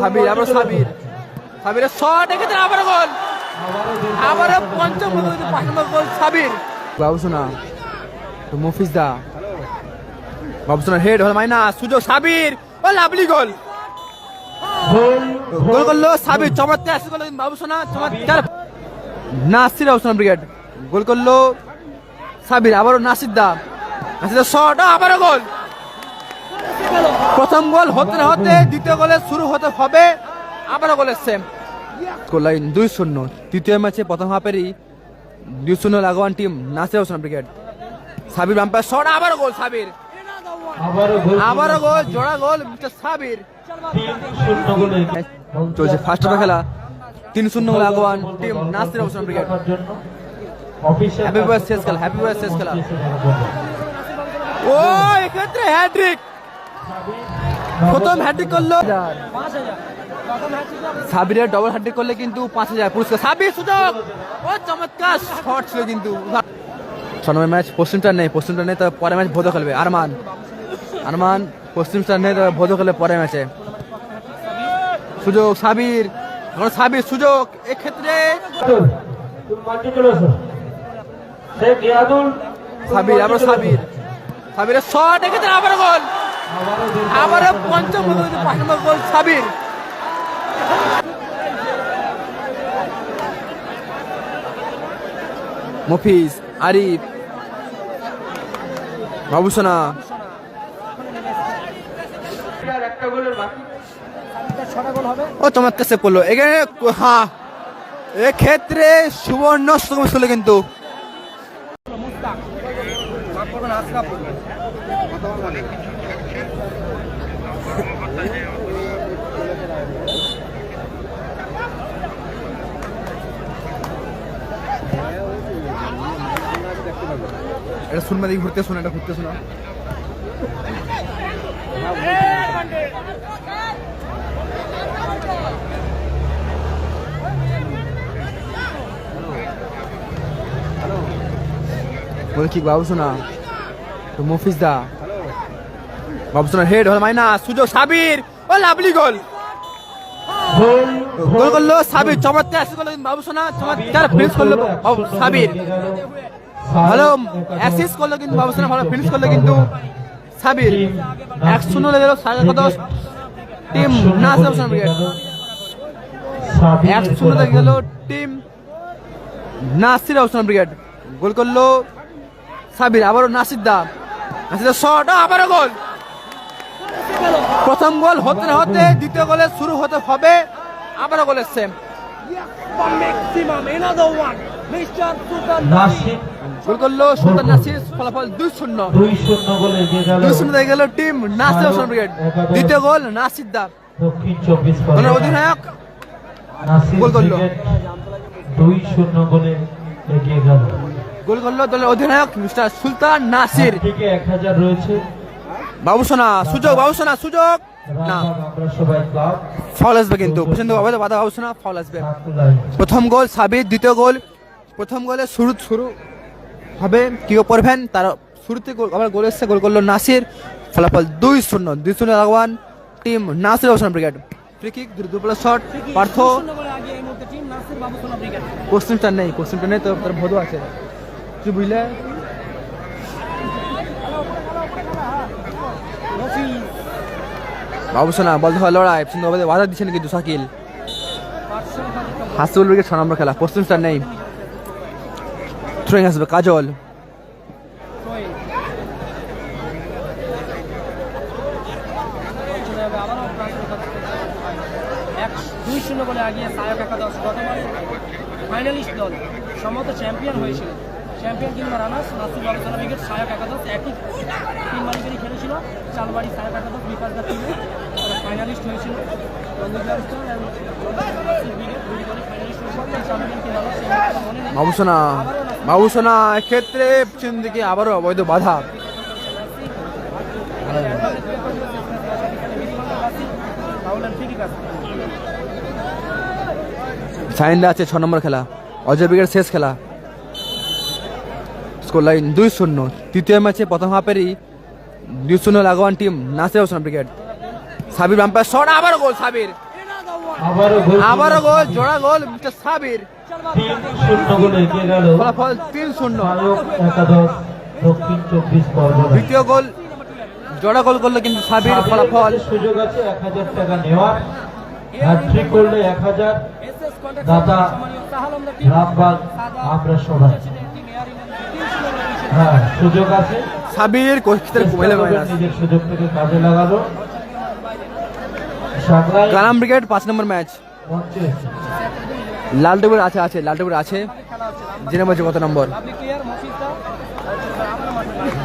সাবির আবার সাবির সাবিরের শট এক্ষেত্রে আবার গোল। আবার পঞ্চম পাঁচ গোল সাবির বাবুসোনা, তো মফিজ দা বাবুসোনার হেড হল মাইনা সুযোগ সাবির ও লাভলি গোল। গোল করল সাবির চমৎকার আসছে গোল বাবুসোনা, চমৎকার। নাসির বাবুসোনা ব্রিগেড গোল করল সাবির আবারও নাসির দা নাসির শট আবারও গোল। প্রথম গোল হতে না হতে দ্বিতীয় গোলে শুরু হতে হবে আবারও গোলের সেম। লাইন দুই শূন্য। তৃতীয় ম্যাচে প্রথম হাফেরই দুই শূন্য লাগোয়ান team Nasir Hossain brigade Sabir bumper shot আবারও গোল সাবির। আবারও গোল। জোড়া গোল মিস্টার সাবির। শূন্য চলছে ফার্স্ট হাফে খেলা তিন শূন্য লাগোয়ান team Nasir Hossain official happy বয়স শেষ খেলা হ্যাপি বয়স শেষ খেলা। ও এক্ষেত্রে হ্যাট্রিক প্রথম হ্যাট্রিক করল সাবিরের ডবল হ্যাট্রিক করলে কিন্তু পাঁচ হাজার। পুরস্কার। সাবির সুযোগ! ও চমৎকার শট ছিল কিন্তু। ছয় ম্যাচ পশ্চিম স্টার নেই। পশ্চিম স্টার নেই তো পরে ম্যাচ ভোদ খেলবে। আরমান। আরমান পশ্চিম স্টার নেই তো ভোদ খেলবে পরে ম্যাচে সুযোগ সাবির। এখন সাবির সুযোগ। এক্ষেত্রে সাবির আবার সাবির। সাবিরের শট এক্ষেত্রে আবার গোল। আবারও পঞ্চম গোল পাঁচ নম্বর গোল সাবির। মফিজ আরিফ বাবুসোনা। ও চমৎকার সেভ করল। এখানে হ্যাঁ এক্ষেত্রে সুবর্ণ সুগম ছিল কিন্তু। এটা শুনবে দেখি ঘুরতে শোনা এটা ঘুরতে শোনা। বলে কি বাবুসোনা তো মফিজ দা। বাবুসোনার হেড হল মাইনা সুযোগ সাবির ও লাভলি গোল। গোল করল সাবির চমৎকার আসছে বাবুসোনা চমৎকার ফিনিশ করল সাবির। ভালো অ্যাসিস্ট করল কিন্তু বাবুসোনা ভালো ফিনিশ করল কিন্তু সাবির। এক শূন্য লেগে গেল সাড়ে একাদশ টিম নাসির হোসেন ব্রিগেড এক শূন্য লেগে গেল team Nasir Hossain brigade goal করল সাবির আবারও নাসির দা নাসির শট আবারও গোল। প্রথম গোল হতে না হতে দ্বিতীয় গোলে শুরু হতে হবে। আবারও গোল এসছে maximum another one Mr. Sultan Nasir গোল করল সুলতান নাসির ফলাফল দুই শূন্য। দুই হয়ে গেল টিম নাসির হোসেন ব্রিগেড। দ্বিতীয় গোল নাসির দা অধিনায়ক। গোল করল। দুই শূন্য গোলে এগিয়ে গেল। গোল করল দলের অধিনায়ক মিস্টার সুলতান নাসির। থেকে এক হাজার রয়েছে। বাবুসোনা সুযোগ বাবুসোনা সুযোগ। না। রামবাগ আমরা সবাই ক্লাব ফাউল আসবে কিন্তু। তো বাধা বাবুসোনা ফাউল আসবে। প্রথম গোল সাবির দ্বিতীয় গোল প্রথম গোলে শুরু শুরু হবে। কেউ পড়বেন তার শুরুতে গোল আবার গোল এসছে গোল করল নাসির। ফলাফল দুই শূন্য দুই শূন্য লাগওয়ান team Nasir Hossain brigade free kick দুর্বল শট পার্থ। করে আগে এই মুহূর্তে টিম নাসির বাবুসোনা ব্রিগেড পশ্চিমটা নেই পশ্চিমটা নেই তো তার ভদু আছে। তুই বুঝলে? বাবুসোনা বলতে হয় লড়াই বলতে বাধা দিচ্ছেন কিন্তু শাকিল হাসিবুল ব্রিগেড ছ নম্বর খেলা পশ্চিম স্টার নেই। থ্রোয়িং আসবে, কাজল। ফাইনালিস্ট দল সম্ভবত চ্যাম্পিয়ন হয়েছিল। চ্যাম্পিয়ন কিংবা রানার্স নাসির বাবুসোনা ব্রিগেড সায়ক একাদশ, একই তিন মালিকেরই খেলেছিল। চালবাড়ি সায়ক একাদশ বিকাশ দা টিমে ফাইনালিস্ট হয়েছিল। বাবুসোনা বাবুসোনা এক্ষেত্রে পিছন দিকে আবারও অবৈধ বাধা। সাইনদা আছে, ছ নম্বর খেলা। অজয় ব্রিগেড শেষ খেলা। স্কোর লাইন দুই শূন্য। তৃতীয় ম্যাচে প্রথম হাফেরই দুই শূন্য লাগোয়ান team Nasir Hossain brigade Sabir bumper shot আবার গোল সাবির। আবারও গোল। জোড়া গোল মিস্টার সাবির। ফলাফল তিন শূন্য। দ্বিতীয় গোল জোড়া গোল করল কিন্তু সাবির ফলাফল। সুযোগ আছে এক হাজার টাকা নেওয়ার। হ্যাট্রিক করলে এক হাজার। দাদা রামবাগ আমরা সবাই টিম এয়ার ইন্ডিয়ান তিন শূন্য গোলে পিছিয়ে হ্যাঁ সুযোগ আছে। সাবির চেষ্টা মাইনাস। নিজের সুযোগ থেকে কাজে লাগালো কালাম ব্রিগেড পাঁচ নম্বর ম্যাচ। মঞ্চে। লালটুকুর আছে আছে লাল লালটুকুর আছে জেনে বলছে কত নম্বর?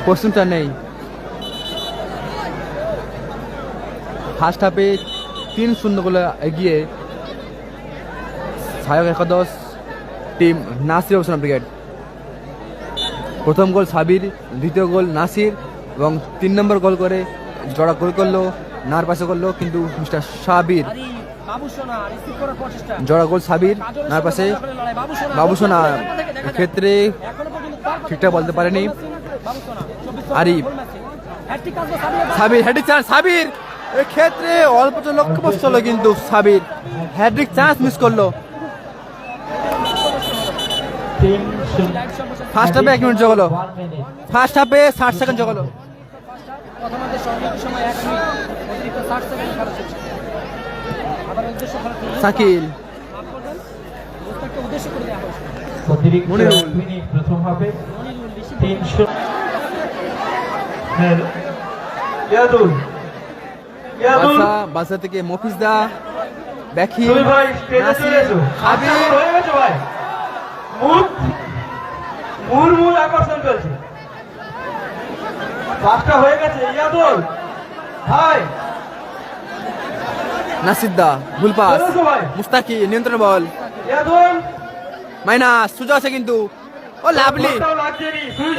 কোশ্চেনটা নেই। ফার্স্ট হাফে তিন শূন্য গোলে এগিয়ে সায়ক একাদশ টিম নাসির অবসান ব্রিগেড। প্রথম গোল সাবির, দ্বিতীয় গোল নাসির এবং তিন নম্বর গোল করে জড়া গোল করল, নার পাশে করল কিন্তু মিস্টার সাবির। জড়া গোল সাবির, নার পাশে। বাবু সোনা বাবু সোনা থেকে দেখা যাক। ক্ষেত্রে ঠিকঠাক বলতে পারেনি। Babu Sona 24 Arif. Sabir hattrick chance Sabir. এক্ষেত্রে অল্প লক্ষ্য পোস্ট হলো কিন্তু সাবির। হ্যাড্রিক চান্স মিস করল। ফার্স্ট হাফে এক মিনিট জগলো ফার্স্ট হাফে ষাট সেকেন্ড জগলো প্রথমার্ধে সর্বোচ্চ সময় এক মিনিট অতিরিক্ত ষাট সেকেন্ড খেলা চলছে আবার উদ্দেশ্য খেলা চলছে। সাকিল। মাফ করবেন মুস্তাককে উদ্দেশ্য করে দেওয়া হয়েছে অতিরিক্ত মনিরুল। এক মিনিট প্রথম হাফে মনিরুল রিসিভ তিন শূন্য হ্যাঁ ইয়াদুল। ইয়াদুল বাসা থেকে মফিজ দা ব্যাকি তুমি ভাই স্টেজে চলে এসো সাবির গেছে ভাই। মুখ মুর আকর্ষণ চলছে পাঁচটা হয়ে গেছে ইয়াদুল ভাই। নাসির দা ভুল পাস মুস্তাকি নিয়ন্ত্রণ বল। ইয়াদুল। মাইনাস সুযোগ আছে কিন্তু। Oh lovely.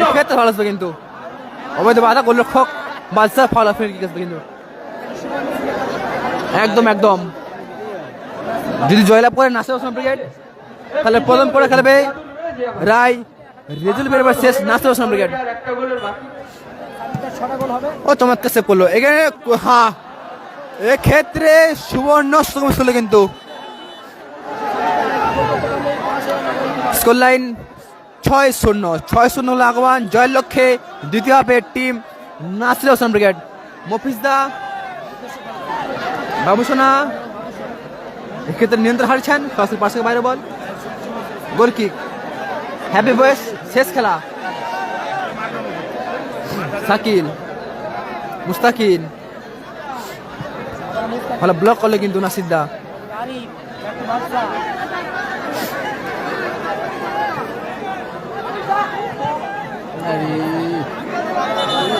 এক্ষেত্রে ভালো আসবে কিন্তু। অবৈধ বাধা গোলরক্ষক বাদশাহ ফল অফের আসবে কিন্তু। একদম একদম। যদি জয়লাভ করে নাসির ওসমান ব্রিগেড তাহলে প্রথম করে খেলবে রায় রেজুল বেরবার শেষ নাসির ওসমান ব্রিগেড। ও চমৎকার সেভ করল। এখানে হ্যাঁ এক্ষেত্রে সুবর্ণ সুগম ছিল কিন্তু। স্কোর লাইন ছয় শূন্য। ছয় শূন্য হলো আগবান জয়ের লক্ষ্যে দ্বিতীয় হাফে টিম নাসির হোসেন ব্রিগেড। মফিজদা বাবুসোনা এক্ষেত্রে নিয়ন্ত্রণ হারছেন সরাসরি থেকে বাইরে বল। গোল কিক হ্যাপি বয়েস শেষ খেলা। সাকিল মুস্তাকিল। ভালো ব্লক করল কিন্তু নাসিদ্দা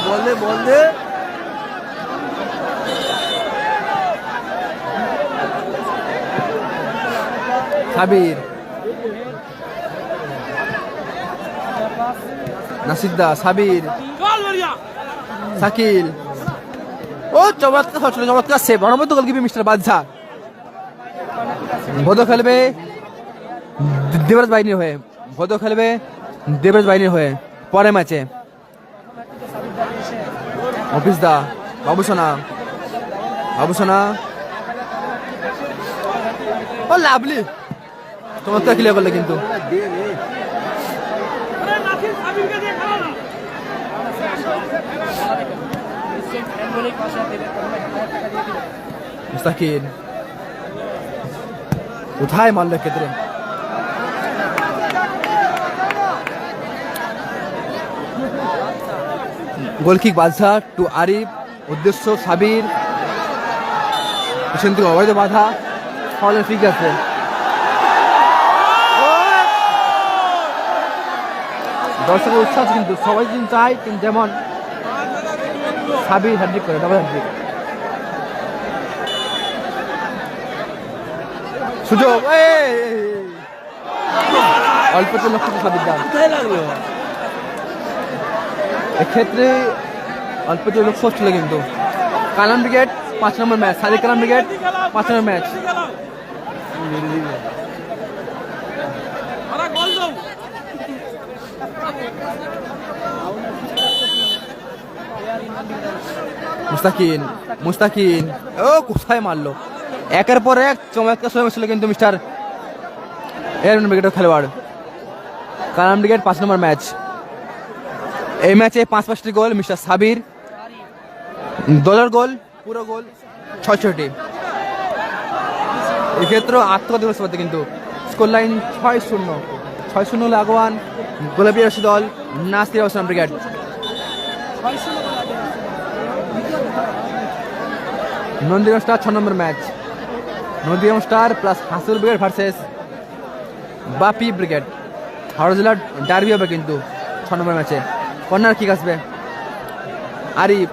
বললে বললে সাবির। নাসিদ্দা, সাবির, সাকিল। ও, চমৎকার চমৎকার সেভ অনবদ্য গোলকিপি মিস্টার বাদশা। ভোদ খেলবে দেবরাজ বাহিনীর হয়ে। ভোদ খেলবে দেবরাজ বাহিনীর হয়ে। পরে ম্যাচে অফিস দা, বাবু সোনা। বাবু সোনা। ও, লাভলি। চমৎকার ক্লিয়ার করলে কিন্তু অ্যাম্বুলেন্স পাশে দেবে প্রথমে হাজার টাকা দিয়ে দিবে মুস্তাকিন কোথায় মারলো ক্ষেত্রে গোলকিক বাদশাহ টু আরিফ, উদ্দেশ্য সাবির। পেছন থেকে অবৈধ বাধা ফলে ঠিক আছে। দর্শকের উচ্ছ্বাস কিন্তু সবাই কিন্তু চায় কিন্তু যেমন সাবির হ্যান্ড্রিক করে ডবল হ্যান্ড্রিক সুযোগ এই, এই, এই। অল্প তো লক্ষ্য সাবির দাম। এক্ষেত্রে অল্প তো লক্ষ্য হচ্ছিল কিন্তু। কালাম ব্রিগেড পাঁচ নম্বর ম্যাচ সাদিক কালাম ব্রিগেড পাঁচ নম্বর ম্যাচ। মুস্তাকিন মুস্তাকিন। ও, কোথায় মারলো? একের পর এক চমৎকার সময় ছিল কিন্তু মিস্টার এয়ারম্যান ব্রিগেডের খেলোয়াড়। কালাম ব্রিগেড পাঁচ নম্বর ম্যাচ। এই ম্যাচে পাঁচ পাঁচটি গোল, মিস্টার সাবির। দলের গোল, পুরো গোল ছয় ছয়টি এক্ষেত্রে আত্মঘাতী করতে কিন্তু। স্কোর লাইন ছয় শূন্য। ছয় শূন্য হলে আগোয়ান। গোলাপি রশি দল নাস্তির অবস্থান ব্রিগেড। নন্দীগ্রাম স্টার ছ নম্বর match. Nandigram star plus Hasul brigade versus Bapi brigade. Howrah জেলার ডার্বি হবে কিন্তু ছ নম্বর ম্যাচে। কর্নার কিক আসবে। আরিফ।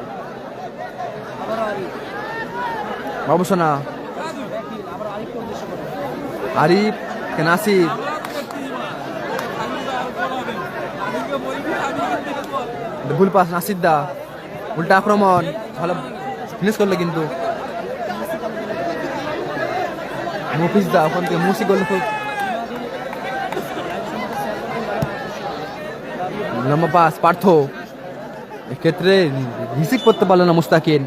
উদ্দেশ্য করে আরিফ কে নাসির। ভুল পাস নাসির দা উল্টা আক্রমণ ভালো ফিনিশ করলে কিন্তু। মুফিস দা ওখান থেকে মুসি করলে খুব। লম্বা পাস পার্থ। এক্ষেত্রে রিসিভ করতে পারল না মুস্তাকিন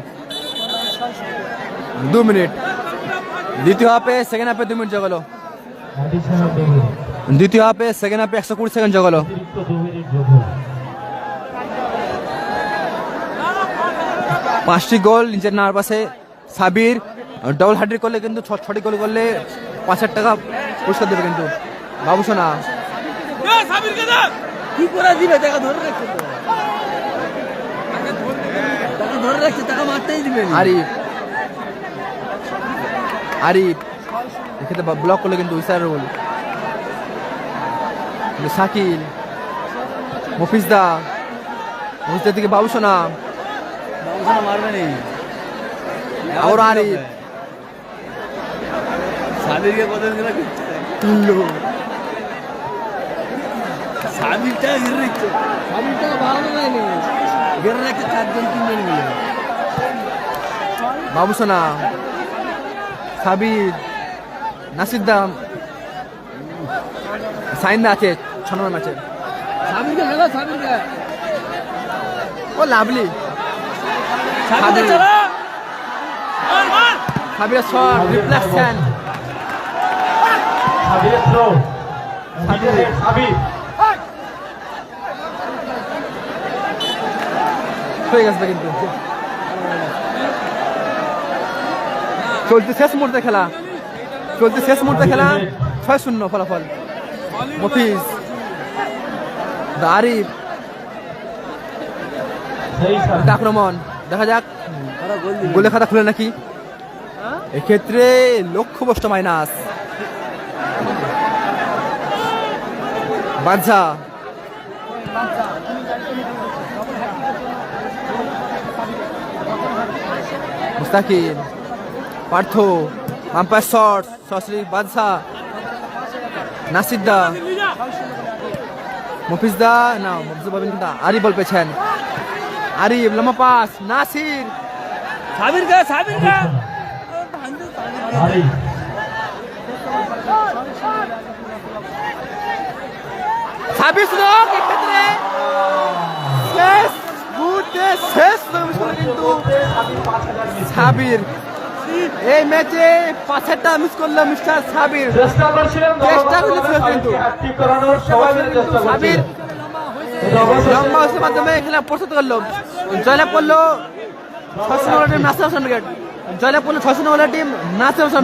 দু মিনিট। দ্বিতীয় হাফে সেকেন্ড হাফে দু মিনিট জগালো। দ্বিতীয় হাফে সেকেন্ড হাফে একশো কুড়ি সেকেন্ড জগালো। পাঁচটি গোল নিজের নার পাশে সাবির। ডবল হাড্রি করলে কিন্তু ছ ছটি গোল করলে পাঁচ হাজার টাকা পুরস্কার দেবে কিন্তু। বাবু সোনা। কি করে দিবে? টাকা ধরে রাখছে তো। টাকা ধরে রাখছে টাকা মারতেই দিবে। আরিফ। আরিফ। এক্ষেত্রে ব্লক করলে কিন্তু উইসার রোল শাকিল। মফিজদা। মফিজদার দিকে বাবু সোনা। বাবুসোনা মারবে নি আর কত খেলা করছে তুল্লু সাবিরটা ঘিরে ভালো লাগেনি ঘিরে রাখছে চারজন তিনজন মিলে বাবু সোনা সাবির নাসিদ্দাম সাইন্দা আছে ছ নম্বর ম্যাচে সাবিরকে খেলা সাবিরকে oh lovely সাবিরের shot reflection Sabir throw Sabir Sabir হয়ে গেছে কিন্তু। চলছে শেষ মুহূর্তে খেলা। চলছে শেষ মুহূর্তে খেলা। ছয় শূন্য ফলাফল। মফিজ আরিফ আক্রমণ দেখা যাক। গোলে খাতা খুলে নাকি? এক্ষেত্রে লক্ষ্য লক্ষ্যবষ্ট minus. Badsha Mustakim. Partha. Umpire shot sorry Badsha নাসিদ্দা মফিজদা। না মফিজদা পাবেন কিন্তু আরিফ বল পেছেন আরিফ লম্বা পাস নাসির। সাবিরকে আরিফ। ছাব্বিশ লোক এক্ষেত্রে শেষ মুহূর্তে শেষ কিন্তু সাবির। এই ম্যাচে পাঁচটা মিস করল মিস্টার সাবির। চেষ্টা কিন্তু। সাবির লম্বা হওয়ার মাধ্যমে খেলা প্রস্তুত করল। জয়লাভ করল ছশো নম্বর টিম নাসির হোসেন ব্রিগেড জয়লাভ করল ছশো নম্বর টিম নাসির হোসেন